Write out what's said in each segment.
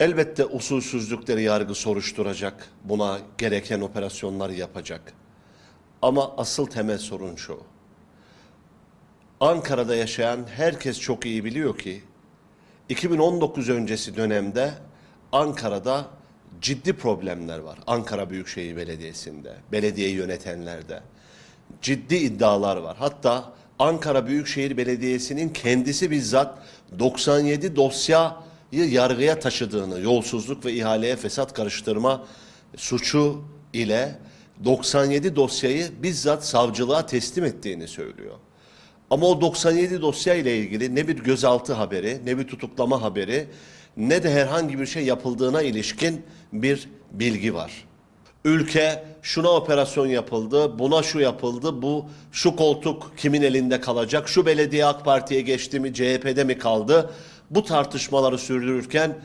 Elbette usulsüzlükleri yargı soruşturacak, buna gereken operasyonlar yapacak. Ama asıl temel sorun şu. Ankara'da yaşayan herkes çok iyi biliyor ki 2019 öncesi dönemde Ankara'da ciddi problemler var. Ankara Büyükşehir Belediyesi'nde, belediyeyi yönetenlerde ciddi iddialar var. Hatta Ankara Büyükşehir Belediyesi'nin kendisi bizzat 97 dosyayı yargıya taşıdığını, yolsuzluk ve ihaleye fesat karıştırma suçu ile 97 dosyayı bizzat savcılığa teslim ettiğini söylüyor. Ama o 97 dosya ile ilgili ne bir gözaltı haberi, ne bir tutuklama haberi, ne de herhangi bir şey yapıldığına ilişkin bir bilgi var. Ülke şuna operasyon yapıldı, buna şu yapıldı, bu şu koltuk kimin elinde kalacak, şu belediye AK Parti'ye geçti mi, CHP'de mi kaldı? Bu tartışmaları sürdürürken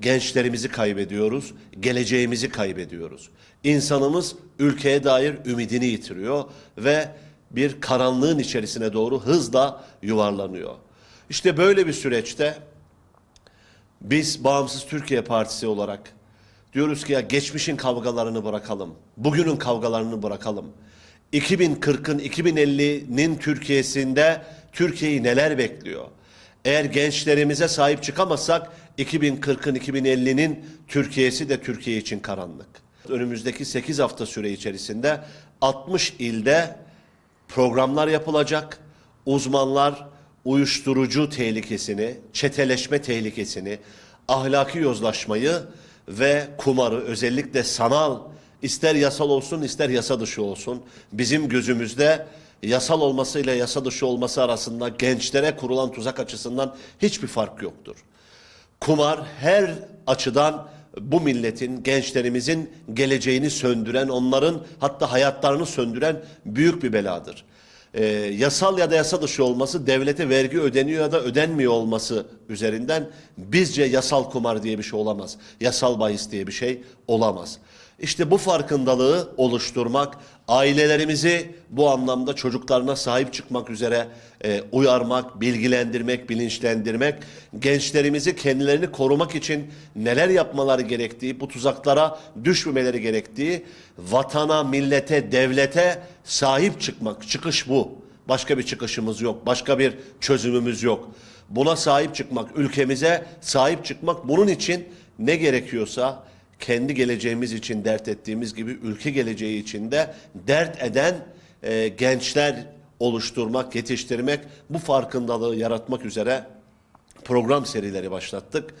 gençlerimizi kaybediyoruz, geleceğimizi kaybediyoruz. İnsanımız ülkeye dair ümidini yitiriyor ve bir karanlığın içerisine doğru hızla yuvarlanıyor. İşte böyle bir süreçte biz Bağımsız Türkiye Partisi olarak diyoruz ki ya geçmişin kavgalarını bırakalım. Bugünün kavgalarını bırakalım. 2040'ın 2050'nin Türkiye'sinde Türkiye'yi neler bekliyor? Eğer gençlerimize sahip çıkamazsak 2040'ın 2050'nin Türkiye'si de Türkiye için karanlık. Önümüzdeki 8 hafta süre içerisinde 60 ilde programlar yapılacak. Uzmanlar uyuşturucu tehlikesini, çeteleşme tehlikesini, ahlaki yozlaşmayı ve kumarı özellikle sanal ister yasal olsun ister yasa dışı olsun bizim gözümüzde yasal olmasıyla yasa dışı olması arasında gençlere kurulan tuzak açısından hiçbir fark yoktur. Kumar her açıdan bu milletin, gençlerimizin geleceğini söndüren, onların hatta hayatlarını söndüren büyük bir beladır. Ee, yasal ya da yasa dışı olması, devlete vergi ödeniyor ya da ödenmiyor olması üzerinden bizce yasal kumar diye bir şey olamaz. Yasal bahis diye bir şey olamaz. İşte bu farkındalığı oluşturmak, ailelerimizi bu anlamda çocuklarına sahip çıkmak üzere e, uyarmak, bilgilendirmek, bilinçlendirmek, gençlerimizi kendilerini korumak için neler yapmaları gerektiği, bu tuzaklara düşmemeleri gerektiği, vatana, millete, devlete sahip çıkmak, çıkış bu. Başka bir çıkışımız yok, başka bir çözümümüz yok. Buna sahip çıkmak, ülkemize sahip çıkmak bunun için ne gerekiyorsa kendi geleceğimiz için dert ettiğimiz gibi ülke geleceği için de dert eden e, gençler oluşturmak, yetiştirmek, bu farkındalığı yaratmak üzere program serileri başlattık.